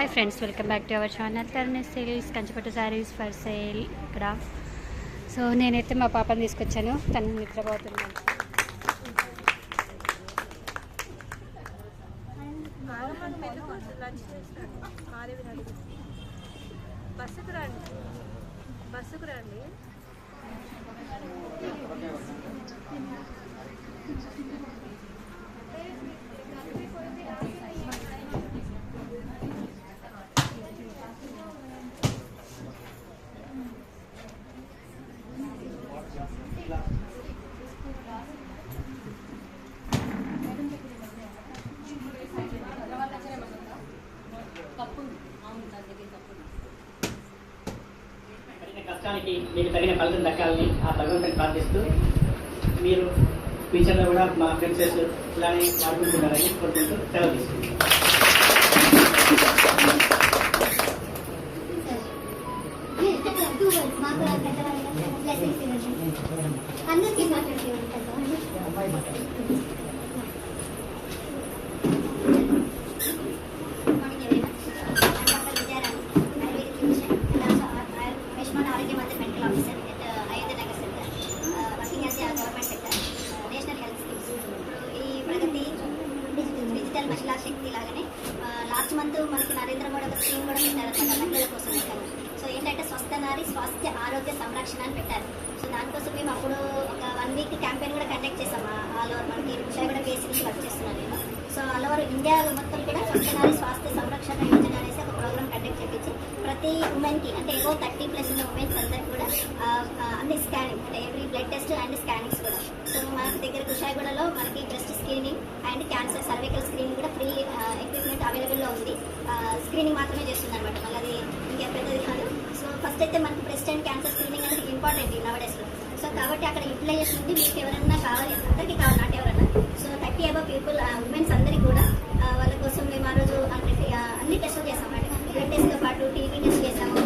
Hi friends welcome back to our channel Tarun sales Kanchipattu sarees for sale ఇక్కడ so నేనైతే మా పాపని తీసుకొచ్చాను. తను నిద్రపోతున్నాను కష్టానికి మీకు తగిన ఫలితం దక్కాలని ఆ భగవంతుని ప్రార్థిస్తూ మీరు ఫ్యూచర్లో కూడా మా ఫ్రెండ్స్ ఇలానే వాడుకుంటున్నారని కోరుకుంటూ సెలవు తీసుకుంటున్నాను అందరికీ మాట్లాడుతున్నాను ఆరోగ్య అని పెట్టారు. సో దానికోసం మేము అప్పుడు ఒక వన్ వీక్ క్యాంపెయిన్ కూడా కండక్ట్ చేసాం ఆల్ ఓవర్ మనకి విశాఖపట్నం కేసు నుంచి వర్క్ చేస్తున్నాను నేను. సో ఆల్ ఓవర్ ఇండియా మొత్తం కూడా స్వస్థ స్వాస్థ్య సంరక్షణ యోజన అనేసి ఒక ప్రోగ్రామ్ కండక్ట్ చేయించి ప్రతి ఉమెన్కి అంటే ఏవో థర్టీ ప్లస్ ఉన్న ఉమెన్స్ అందరికి కూడా అన్ని స్కానింగ్ అంటే every blood test and scannings కూడా. సో మన దగ్గర కుషాయిగూడలో మనకి breast screening and cancer cervical screening కూడా ఫ్రీ ఎక్విప్మెంట్ అవైలబుల్లో ఉంది. స్క్రీనింగ్ మాత్రమే చేస్తుంది అనమాట మళ్ళీ అది ఇంకా పెద్దది కాదు సో ఫస్ట్ అయితే మనకి బ్రెస్ట్ అండ్ క్యాన్సర్ స్క్రీనింగ్ అనేది ఇంపార్టెంట్ ఈ నవడేస్లో సో కాబట్టి అక్కడ యూటిలైజేషన్ ఉంది మీకు ఎవరన్నా కావాలి అందరికీ కావాలి నాట్ ఎవరన్నా. So thirty above people womens అందరికీ కూడా వాళ్ళ కోసం మేము ఆ రోజు అన్ని టెస్టులు చేసాం. అంటే బ్లడ్ టెస్ట్తో పాటు టీవీ టెస్ట్ చేసాము.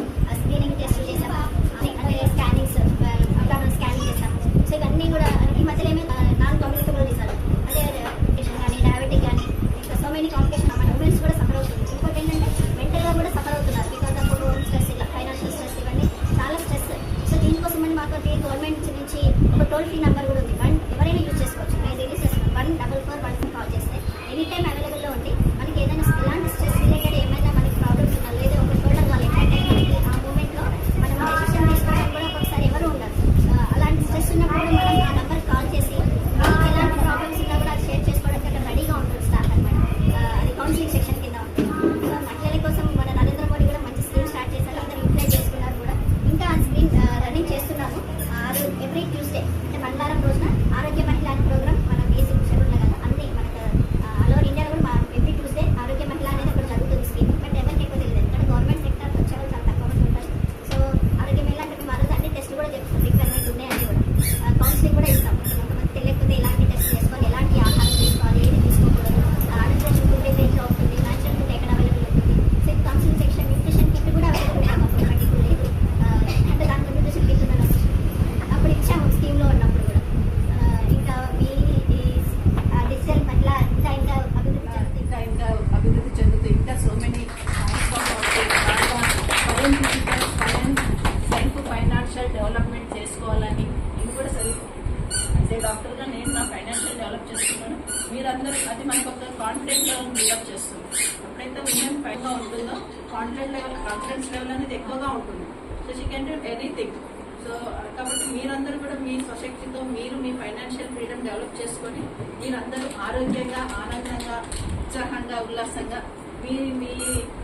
అది మనకు ఒక కాన్ఫిడెంట్ లెవెల్ బిల్డప్ చేస్తుంది. ఎప్పుడైతే ఉమెన్ ఫైన్గా ఉంటుందో కాన్ఫిడెంట్ లెవెల్ కాన్ఫిడెన్స్ లెవెల్ అనేది ఎక్కువగా ఉంటుంది. So she can do anything so కాబట్టి మీరందరూ కూడా మీ స్వశక్తితో మీరు మీ ఫైనాన్షియల్ ఫ్రీడమ్ డెవలప్ చేసుకొని మీరందరూ ఆరోగ్యంగా ఆనందంగా ఉత్సాహంగా ఉల్లాసంగా మీ మీ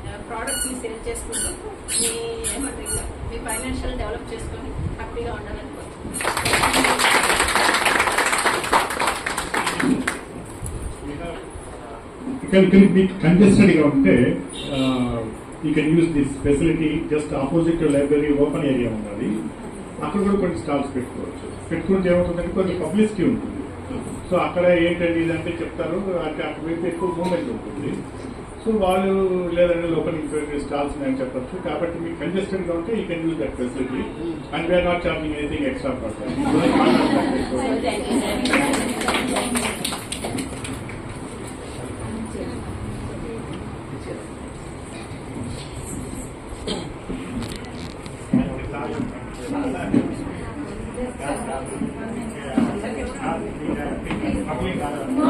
uh, ప్రోడక్ట్ని సేల్ చేసుకుంటూ మీ ఏమంటారు మీ ఫైనాన్షియల్ డెవలప్ చేసుకొని ఇక్కడ ఇక్కడ మీకు కంజెస్టెడ్గా ఉంటే you can use this facility just opposite library open area ఉన్నది అక్కడ కూడా కొన్ని స్టాల్స్ పెట్టుకోవచ్చు. పెట్టుకుంటే ఏమవుతుందంటే కొంచెం పబ్లిసిటీ ఉంటుంది. సో అక్కడ ఏంటంటే ఇదంటే చెప్తారు అంటే అక్కడ వైపు ఎక్కువ మూమెంట్ ఉంటుంది. సో వాళ్ళు లేదంటే లోపల స్టాల్స్ నేను చెప్పచ్చు. కాబట్టి మీకు కంజెస్టెడ్గా ఉంటే you can use that facility and we are not charging anything extra for 아버지 가라.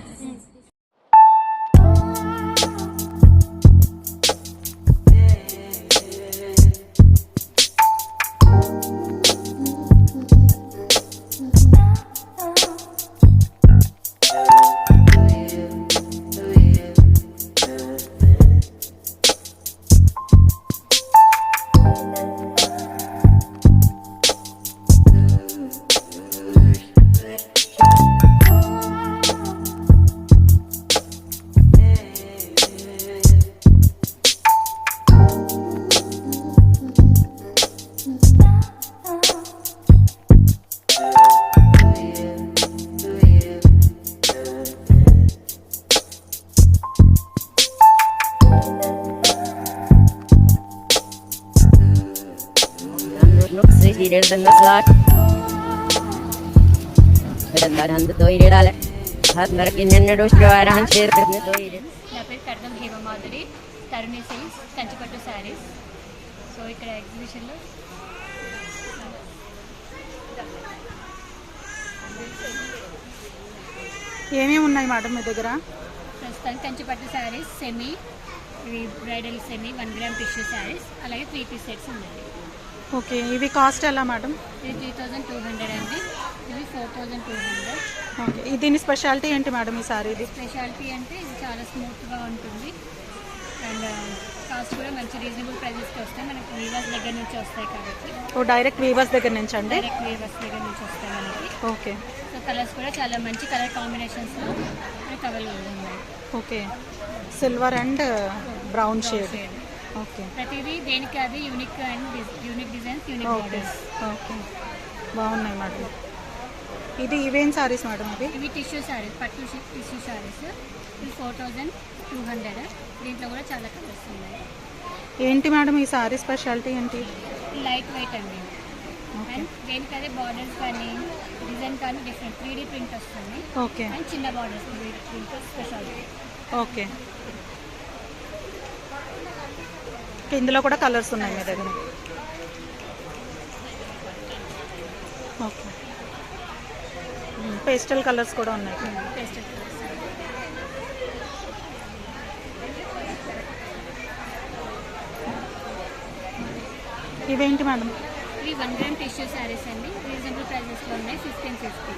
తీస్తున్నా నా పేరు కడదం హేమమాధురి తరుణి సిల్క్స్ కంచిపట్టు శారీస్ సో ఇక్కడ ఎగ్జిబిషన్లో ఏమేమి ఉన్నాయి మేడం మీ దగ్గర? ప్రస్తుతం Kanchipattu sarees semi bridal semi one gram tissue sarees అలాగే త్రీ పీస్ సెట్స్ ఉన్నాయి. ఓకే ఇవి కాస్ట్ ఎలా మేడం? ఇది త్రీ థౌజండ్ టూ హండ్రెడ్ అండి. ఇది four thousand two hundred okay దీని స్పెషాలిటీ ఏంటి మేడం ఈ సారీది స్పెషాలిటీ అంటే ఇది చాలా స్మూత్గా ఉంటుంది. అండ్ కాస్ట్ కూడా మంచి రీజనబుల్ ప్రైజెస్కి వస్తాయి. మనకి వీవర్స్ దగ్గర నుంచి వస్తాయి కాబట్టి. ఓ డైరెక్ట్ వీవర్స్ దగ్గర నుంచి అండి? డైరెక్ట్ వీవర్స్ దగ్గర నుంచి వస్తాయి మనకి. ఓకే. సో కలర్స్ కూడా చాలా మంచి కలర్ కాంబినేషన్స్లో మనకి అవైలబుల్ ఉన్నాయి. Okay. Silver and brown shade. ప్రతిదీ దేనికి అది unique and unique designs unique okay. బాగున్నాయి మేడం ఇది ఇవేం సారీస్ మేడం ఇవి ఇవి టిష్యూ శారీస్ పట్టు టిష్యూ శారీస్ ఇవి ఫోర్ థౌజండ్ టూ హండ్రెడ్ దీంట్లో కూడా చాలా కలర్స్ ఉన్నాయి. ఏంటి మేడం ఈ సారీ స్పెషాలిటీ ఏంటి? లైట్ వెయిట్ అండి. ఓకే. అండ్ దేనికి అదే బార్డర్స్ కానీ డిజైన్ కానీ డిఫరెంట్ త్రీ డీ ప్రింట్ వస్తుంది. ఓకే. అండ్ చిన్న బార్డర్స్ ప్రింట్ స్పెషాలిటీ ఓకే. ఇందులో కూడా కలర్స్ ఉన్నాయి మీ దగ్గర. ఓకే. పేస్టల్ కలర్స్ కూడా ఉన్నాయి. పేస్టల్ కలర్స్ ఇవేంటి మేడం ఇవి వన్ గ్రామ్ టిష్యూ శారీస్ అండి. రీజనబుల్ ప్రైజెస్లో ఉన్నాయి ఫిఫ్టీన్ ఫిఫ్టీ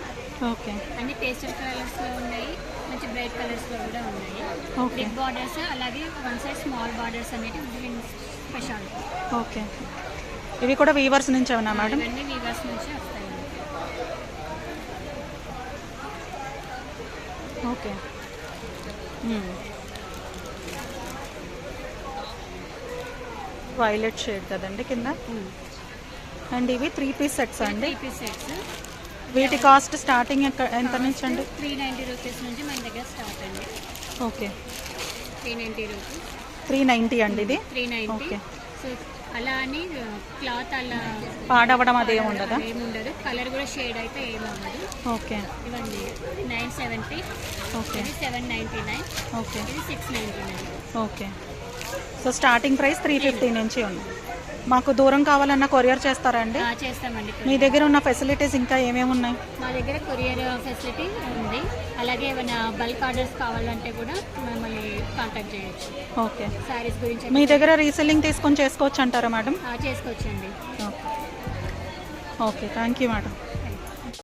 ఓకే. అన్ని పేస్టల్ కలర్స్లో ఉన్నాయి మంచి బ్రైట్ కలర్స్లో కూడా ఉన్నాయి. ఓకే బిగ్ బార్డర్స్ అలాగే వన్ సైడ్ స్మాల్ బార్డర్స్ అనేవి స్పెషాలిటీ ఓకే ఇవి కూడా వీవర్స్ నుంచి అవునా మేడం? ఇవన్నీ వీవర్స్ నుంచి వస్తాయి. ఓకే వైలెట్ షేడ్ కదండి కింద? అండ్ ఇవి త్రీ పీస్ సెట్స్ అండి? త్రీ పీస్ సెట్స్ వీటి కాస్ట్ స్టార్టింగ్ ఎంత నుంచి అండి? త్రీ నైంటీ రూపీస్ నుంచి మన దగ్గర స్టార్ట్ అండి. Okay. Three ninety rupees. Three ninety అండి ఇది? Three ninety. ఓకే. సో అలా అని క్లాత్ అలా పాడవడం అది ఉండదా ఏముండదు. కలర్ కూడా షేడ్ అయితే ఏమవ్వదు ఓకే. ఇవన్నీ నైన్ సెవెంటీ. ఓకే. ఇది సెవెన్ నైంటీ నైన్. ఓకే. ఇది six ninety nine. Okay. So starting price three fifty నుంచి ఉంది. మాకు దూరం కావాలన్నా కొరియర్ చేస్తారా అండి? చేస్తామండి మీ దగ్గర ఉన్న ఫెసిలిటీస్ ఇంకా ఏమేమి ఉన్నాయి? మా దగ్గర కొరియర్ ఫెసిలిటీ ఉంది. అలాగే ఏమైనా బల్క్ ఆర్డర్స్ కావాలంటే కూడా మమ్మల్ని కాంటాక్ట్ చేయొచ్చు. ఓకే. శారీస్ గురించి మీ దగ్గర రీసెల్లింగ్ తీసుకొని చేసుకోవచ్చు అంటారా మేడం? చేసుకోవచ్చండి. Okay. Okay thank you madam.